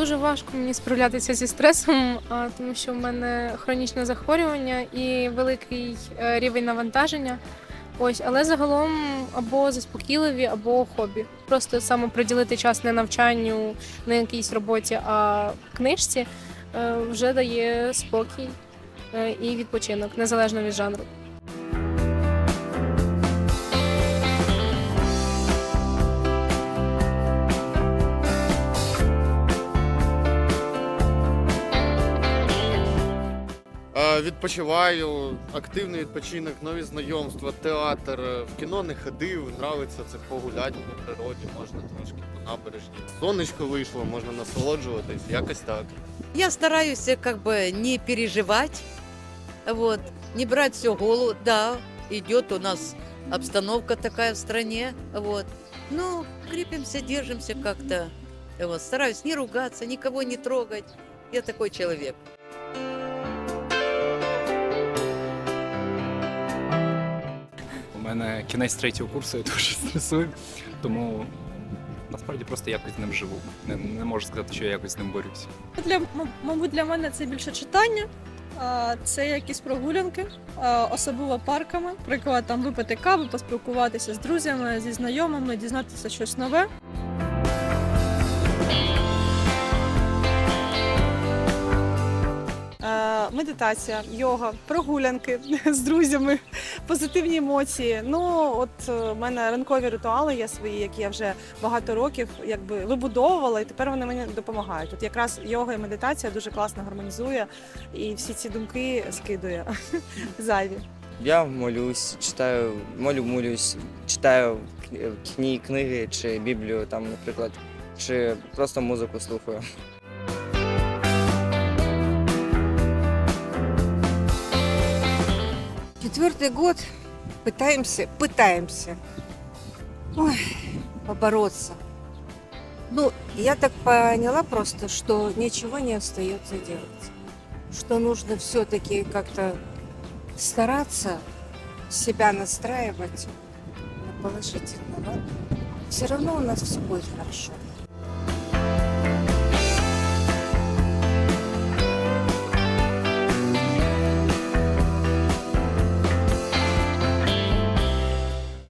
Дуже важко мені справлятися зі стресом, тому що в мене хронічне захворювання і великий е, рівень навантаження. Ось, але загалом або заспокійливі, або хобі. Просто саме приділити час не навчанню, не якійсь роботі, а книжці е, вже дає спокій е, і відпочинок, незалежно від жанру. Відпочиваю, активний відпочинок, нові знайомства, театр. Е, В кіно не ходив, нравиться це погуляти на природі, можна трошки по набережні. Сонечко вийшло, можна насолоджуватись, якось так. Я стараюсь э, как бы не переживать, вот, не брать все в голову. Да, идет у нас обстановка такая в стране, вот. Но крепимся, держимся как-то. Вот, стараюсь не ругаться, никого не трогать. Я такой человек. Мене кінець третього курсу, я дуже стресую, тому насправді просто якось з ним живу. Не, не можу сказати, що я якось з ним борюсь. Для мабуть, для мене це більше читання, це якісь прогулянки, особливо парками. Приклад там випити каву, поспілкуватися з друзями, зі знайомими, дізнатися щось нове. Медитація, йога, прогулянки з друзями, позитивні емоції. Ну, от е, в мене ранкові ритуали є свої, які я вже багато років якби вибудовувала, і тепер вони мені допомагають. От якраз йога і медитація дуже класно гармонізує і всі ці думки скидує зайві. Я молюсь, читаю, молю, молюсь, читаю кні- книги чи Біблію, там, наприклад, чи просто музику слухаю. Четвертый год пытаемся, пытаемся ой, побороться. Ну, я так поняла просто, что ничего не остается делать. Что нужно все-таки как-то стараться себя настраивать на положительно. Все равно у нас все будет хорошо.